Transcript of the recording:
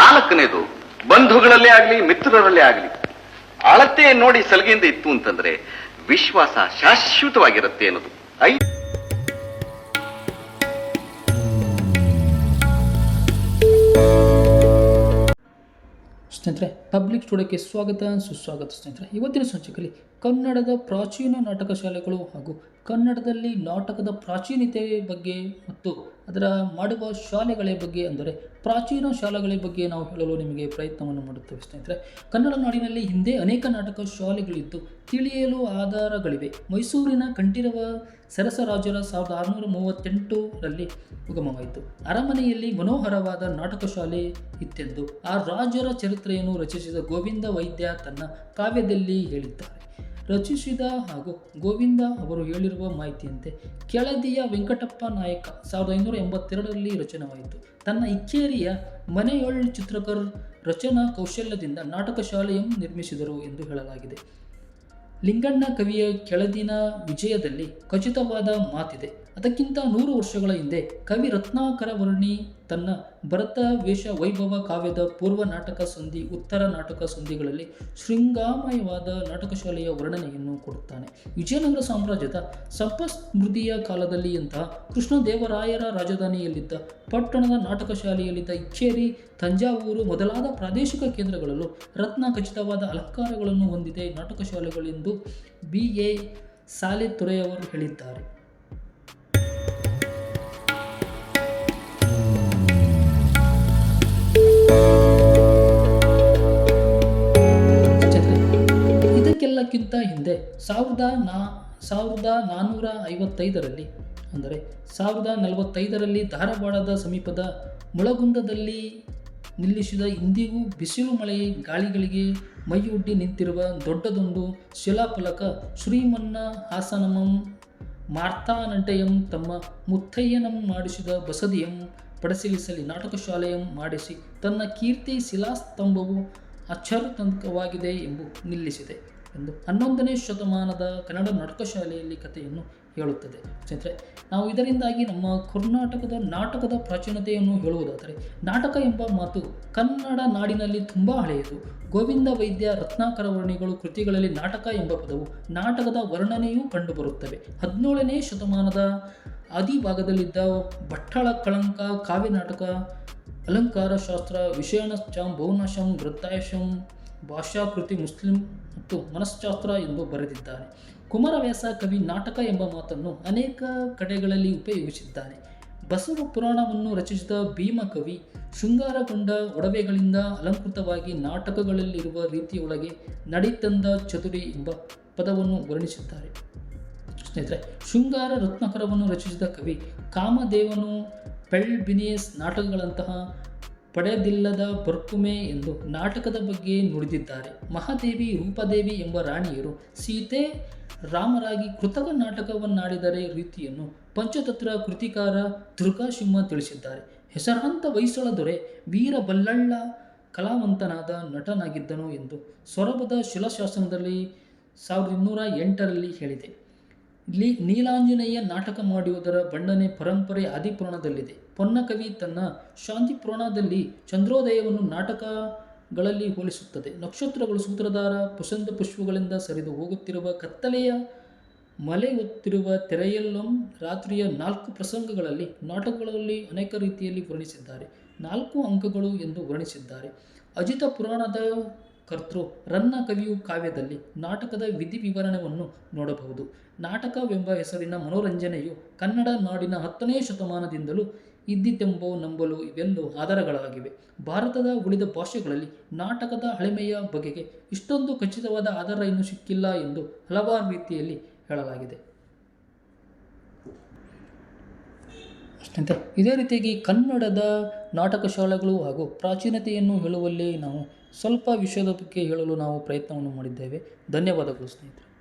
ನಾಲ್ಕನೇದು, ಬಂಧುಗಳಲ್ಲೇ ಆಗಲಿ, ಮಿತ್ರರಲ್ಲೇ ಆಗಲಿ. ಅಳತೆ ನೋಡಿ ಸಲಿಗೆಯಿಂದ ಇತ್ತು ಅಂತಂದ್ರೆ ವಿಶ್ವಾಸ ಶಾಶ್ವತವಾಗಿರುತ್ತೆ ಅನ್ನೋದು. ಐ ಸ್ನೇಹಿತರೆ, ಪಬ್ಲಿಕ್ ಸ್ಟುಡಿಯೋಕ್ಕೆ ಸ್ವಾಗತ, ಸುಸ್ವಾಗತ ಸ್ನೇಹಿತರೆ. ಇವತ್ತಿನ ಸಂಚಿಕೆಯಲ್ಲಿ ಕನ್ನಡದ ಪ್ರಾಚೀನ ನಾಟಕ ಶಾಲೆಗಳು ಹಾಗೂ ಕನ್ನಡದಲ್ಲಿ ನಾಟಕದ ಪ್ರಾಚೀನತೆ ಬಗ್ಗೆ ಮತ್ತು ಅದರ ಮಾಡುವ ಶಾಲೆಗಳ ಬಗ್ಗೆ ಅಂದರೆ ಪ್ರಾಚೀನ ಶಾಲೆಗಳ ಬಗ್ಗೆ ನಾವು ಹೇಳಲು ನಿಮಗೆ ಪ್ರಯತ್ನವನ್ನು ಮಾಡುತ್ತೇವೆ ಸ್ನೇಹಿತರೆ. ಕನ್ನಡ ನಾಡಿನಲ್ಲಿ ಹಿಂದೆ ಅನೇಕ ನಾಟಕ ಶಾಲೆಗಳಿದ್ದು ತಿಳಿಯಲು ಆಧಾರಗಳಿವೆ. ಮೈಸೂರಿನ ಕಂಠೀರವ ಸರಸರಾಜರ ಸಾವಿರದ ಆರುನೂರ ಮೂವತ್ತೆಂಟರಲ್ಲಿ ಉಗಮವಾಯಿತು. ಅರಮನೆಯಲ್ಲಿ ಮನೋಹರವಾದ ನಾಟಕ ಶಾಲೆ ಇತ್ತೆಂದು ಆ ರಾಜರ ಚರಿತ್ರೆಯನ್ನು ರಚಿಸಿದ ಗೋವಿಂದ ವೈದ್ಯ ತನ್ನ ಕಾವ್ಯದಲ್ಲಿ ಹೇಳಿದ್ದಾರೆ. ರಚಿಸಿದ ಹಾಗೂ ಗೋವಿಂದ ಅವರು ಹೇಳಿರುವ ಮಾಹಿತಿಯಂತೆ ಕೆಳದಿಯ ವೆಂಕಟಪ್ಪ ನಾಯಕ ಸಾವಿರದ ಐನೂರ ಎಂಬತ್ತೆರಡರಲ್ಲಿ ರಚನೆವಾಯಿತು. ತನ್ನ ಇಕ್ಕೇರಿಯ ಮನೆಯೊಳ್ ಚಿತ್ರಕರ್ ರಚನಾ ಕೌಶಲ್ಯದಿಂದ ನಾಟಕ ಶಾಲೆಯನ್ನು ನಿರ್ಮಿಸಿದರು ಎಂದು ಹೇಳಲಾಗಿದೆ. ಲಿಂಗಣ್ಣ ಕವಿಯ ಕೆಳದಿನ ವಿಜಯದಲ್ಲಿ ಖಚಿತವಾದ ಮಾತಿದೆ. ಅದಕ್ಕಿಂತ ನೂರು ವರ್ಷಗಳ ಹಿಂದೆ ಕವಿ ರತ್ನಾಕರ ವರ್ಣಿ ತನ್ನ ಭರತ ವೇಷ ವೈಭವ ಕಾವ್ಯದ ಪೂರ್ವ ನಾಟಕ ಸಂಧಿ, ಉತ್ತರ ನಾಟಕ ಸಂಧಿಗಳಲ್ಲಿ ಶೃಂಗಾಮಯವಾದ ನಾಟಕ ಶಾಲೆಯ ವರ್ಣನೆಯನ್ನು ಕೊಡುತ್ತಾನೆ. ವಿಜಯನಗರ ಸಾಮ್ರಾಜ್ಯದ ಸಪಸ್ಮೃತಿಯ ಕಾಲದಲ್ಲಿ ಇಂತಹ ಕೃಷ್ಣದೇವರಾಯರ ರಾಜಧಾನಿಯಲ್ಲಿದ್ದ ಪಟ್ಟಣದ ನಾಟಕ ಶಾಲೆಯಲ್ಲಿದ್ದ ಇಚ್ಚೇರಿ, ತಂಜಾವೂರು ಮೊದಲಾದ ಪ್ರಾದೇಶಿಕ ಕೇಂದ್ರಗಳಲ್ಲೂ ರತ್ನ ಖಚಿತವಾದ ಅಲಂಕಾರಗಳನ್ನು ಹೊಂದಿದೆ ನಾಟಕ ಶಾಲೆಗಳೆಂದು ಬಿ ಎ ಸಾಲೆತೊರೆಯವರು ಹೇಳಿದ್ದಾರೆ. ಹಿಂದೆ ಸಾವಿರದ ನಾ, ಸಾವಿರದ ನಾನ್ನೂರ ಐವತ್ತೈದರಲ್ಲಿ, ಅಂದರೆ ಸಾವಿರದ ನಲವತ್ತೈದರಲ್ಲಿ ಧಾರವಾಡದ ಸಮೀಪದ ಮುಳಗುಂದದಲ್ಲಿ ನಿಲ್ಲಿಸಿದ ಇಂದಿಗೂ ಬಿಸಿಲು ಮಳೆ ಗಾಳಿಗಳಿಗೆ ಮೈಯೊಡ್ಡಿ ನಿಂತಿರುವ ದೊಡ್ಡದೊಂದು ಶಿಲಾಫಲಕ ಶ್ರೀಮನ್ನ ಹಾಸನಮಂ, ಮಾರ್ತಾನಟಯಂ, ತಮ್ಮ ಮುತ್ತಯ್ಯನಂ ಮಾಡಿಸಿದ ಬಸದಿಯಂ, ಪಡಸಿಲಿಸಲಿ ನಾಟಕ ಶಾಲೆಯಂ ಮಾಡಿಸಿ ತನ್ನ ಕೀರ್ತಿ ಶಿಲಾಸ್ತಂಭವು ಅಚ್ಚರುತಂಕವಾಗಿದೆ ಎಂದು ನಿಲ್ಲಿಸಿದೆ. ಎಂದು ಹನ್ನೊಂದನೇ ಶತಮಾನದ ಕನ್ನಡ ನಾಟಕ ಶಾಲೆಯಲ್ಲಿ ಕಥೆಯನ್ನು ಹೇಳುತ್ತದೆ. ಸ್ನೇಹಿತರೆ, ನಾವು ಇದರಿಂದಾಗಿ ನಮ್ಮ ಕರ್ನಾಟಕದ ನಾಟಕದ ಪ್ರಾಚೀನತೆಯನ್ನು ಹೇಳುವುದಾದರೆ, ನಾಟಕ ಎಂಬ ಮಾತು ಕನ್ನಡ ನಾಡಿನಲ್ಲಿ ತುಂಬ ಹಳೆಯದು. ಗೋವಿಂದ ವೈದ್ಯ ರತ್ನಾಕರ ವರ್ಣಿಗಳು ಕೃತಿಗಳಲ್ಲಿ ನಾಟಕ ಎಂಬ ಪದವು ನಾಟಕದ ವರ್ಣನೆಯೂ ಕಂಡುಬರುತ್ತವೆ. ಹದಿನೇಳನೇ ಶತಮಾನದ ಆದಿಭಾಗದಲ್ಲಿದ್ದ ಭಟ್ಟಳ ಕಳಂಕ, ಕಾವ್ಯ ನಾಟಕ ಅಲಂಕಾರ ಶಾಸ್ತ್ರ ವಿಷಯಣಶ್ಚಂ ಭೌನಶಂ ಗ್ರಂಥಾಯಶಂ ಭಾಷಾಕೃತಿ ಮುಸ್ಲಿಂ ಮತ್ತು ಮನಶ್ಶಾಸ್ತ್ರ ಎಂದು ಬರೆದಿದ್ದಾನೆ ಕುಮಾರವ್ಯಾಸ ಕವಿ ನಾಟಕ ಎಂಬ ಮಾತನ್ನು ಅನೇಕ ಕಡೆಗಳಲ್ಲಿ ಉಪಯೋಗಿಸಿದ್ದಾನೆ ಬಸವ ಪುರಾಣವನ್ನು ರಚಿಸಿದ ಭೀಮಕವಿ ಶೃಂಗಾರಗೊಂಡ ಒಡವೆಗಳಿಂದ ಅಲಂಕೃತವಾಗಿ ನಾಟಕಗಳಲ್ಲಿರುವ ರೀತಿಯೊಳಗೆ ನಡಿತಂದ ಚತುರಿ ಎಂಬ ಪದವನ್ನು ವರ್ಣಿಸುತ್ತಾರೆ ಸ್ನೇಹಿತರೆ, ಶೃಂಗಾರ ರತ್ನಕರವನ್ನು ರಚಿಸಿದ ಕವಿ ಕಾಮದೇವನು ಪೆಳ್ಬಿನಿಯಸ್ ನಾಟಕಗಳಂತಹ ಪಡೆದಿಲ್ಲದ ಪರ್ಕುಮೆ ಎಂದು ನಾಟಕದ ಬಗ್ಗೆ ನುಡಿದಿದ್ದಾರೆ. ಮಹಾದೇವಿ, ರೂಪದೇವಿ ಎಂಬ ರಾಣಿಯರು ಸೀತೆ ರಾಮರಾಗಿ ಕೃತಕ ನಾಟಕವನ್ನಾಡಿದರೆ ರೀತಿಯನ್ನು ಪಂಚತತ್ರ ಕೃತಿಕಾರ ದುರ್ಗಾಸಿಂಹ ತಿಳಿಸಿದ್ದಾರೆ. ಹೆಸರಾಂತ ಹೊಯ್ಸಳ ದೊರೆ ವೀರಬಲ್ಲಳ್ಳ ಕಲಾವಂತನಾದ ನಟನಾಗಿದ್ದನು ಎಂದು ಸೊರಬದ ಶಿಲಾಶಾಸನದಲ್ಲಿ ಸಾವಿರದ ಇನ್ನೂರ ಎಂಟರಲ್ಲಿ ಹೇಳಿದೆ. ಇಲ್ಲಿ ನೀಲಾಂಜನೇಯ ನಾಟಕ ಮಾಡುವುದರ ಬಣ್ಣನೆ ಪರಂಪರೆ ಆದಿಪುರಾಣದಲ್ಲಿದೆ. ಪೊನ್ನಕವಿ ತನ್ನ ಶಾಂತಿ ಪುರಾಣದಲ್ಲಿ ಚಂದ್ರೋದಯವನ್ನು ನಾಟಕಗಳಲ್ಲಿ ಹೋಲಿಸುತ್ತದೆ. ನಕ್ಷತ್ರಗಳು ಸೂತ್ರಧಾರ, ಪುಸಂದ ಪುಷ್ಪಗಳಿಂದ ಸರಿದು ಹೋಗುತ್ತಿರುವ ಕತ್ತಲೆಯ ಮಲೆಯುತ್ತಿರುವ ತೆರೆಯಲ್ಲಂ ರಾತ್ರಿಯ ನಾಲ್ಕು ಪ್ರಸಂಗಗಳಲ್ಲಿ ನಾಟಕಗಳಲ್ಲಿ ಅನೇಕ ರೀತಿಯಲ್ಲಿ ವರ್ಣಿಸಿದ್ದಾರೆ. ನಾಲ್ಕು ಅಂಕಗಳು ಎಂದು ವರ್ಣಿಸಿದ್ದಾರೆ. ಅಜಿತ ಪುರಾಣದ ಕರ್ತೃ ರನ್ನ ಕವಿಯು ಕಾವ್ಯದಲ್ಲಿ ನಾಟಕದ ವಿಧಿ ವಿವರಣೆಯನ್ನು ನೋಡಬಹುದು. ನಾಟಕವೆಂಬ ಹೆಸರಿನ ಮನೋರಂಜನೆಯು ಕನ್ನಡ ನಾಡಿನ ಹತ್ತನೇ ಶತಮಾನದಿಂದಲೂ ಇದ್ದಿತೆಂಬೋ ನಂಬಲು ಇವೆಲ್ಲೂ ಆಧಾರಗಳಾಗಿವೆ. ಭಾರತದ ಉಳಿದ ಭಾಷೆಗಳಲ್ಲಿ ನಾಟಕದ ಹಳೆಮೆಯ ಬಗೆಗೆ ಇಷ್ಟೊಂದು ಖಚಿತವಾದ ಆಧಾರ ಇನ್ನೂ ಸಿಕ್ಕಿಲ್ಲ ಎಂದು ಹಲವಾರು ರೀತಿಯಲ್ಲಿ ಹೇಳಲಾಗಿದೆ. ಅಷ್ಟಂತೆ ಇದೇ ರೀತಿಯಾಗಿ ಕನ್ನಡದ ನಾಟಕ ಶಾಲೆಗಳು ಹಾಗೂ ಪ್ರಾಚೀನತೆಯನ್ನು ಹೇಳುವಲ್ಲಿ ನಾವು ಸ್ವಲ್ಪ ವಿಷಯದ ಬಗ್ಗೆ ಹೇಳಲು ನಾವು ಪ್ರಯತ್ನವನ್ನು ಮಾಡಿದ್ದೇವೆ. ಧನ್ಯವಾದಗಳು ಸ್ನೇಹಿತರೆ.